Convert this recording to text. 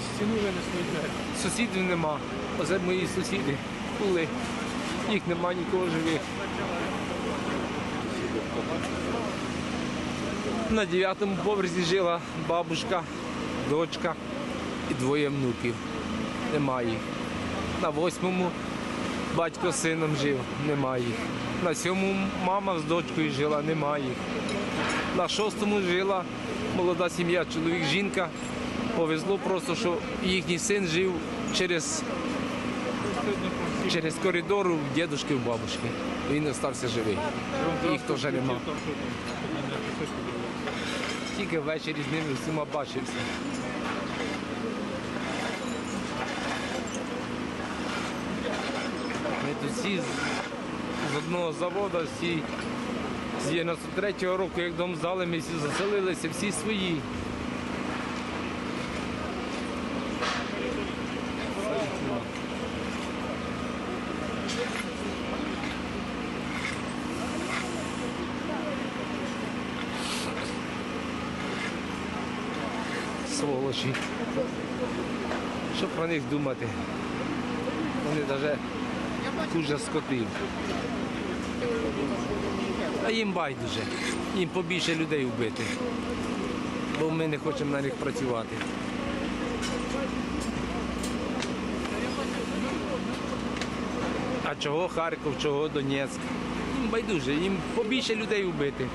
Стіну винесли. Сусідів нема. Оце мої сусіди були. Їх нема нікого живих. На дев'ятому поверсі жила бабушка, дочка і двоє внуків. Нема їх. На восьмому батько з сином жив, нема їх. На сьомому мама з дочкою жила, нема їх. На шостому жила молода сім'я, чоловік, жінка. Повезло просто, що їхній син жив через, через коридор у дідушки, у бабушки. Він залишився живий. Їх теж нема. Тільки ввечері з ними всіма бачився. Ми тут всі з, одного заводу, всі з 93-го року, як дом здали, ми всі заселилися, всі свої. Сволочі. Що про них думати? Вони навіть хуже скотів. А їм байдуже. Їм побільше людей вбити. Бо ми не хочемо на них працювати. А чого Харків, чого Донецьк? Їм байдуже, їм побільше людей вбити.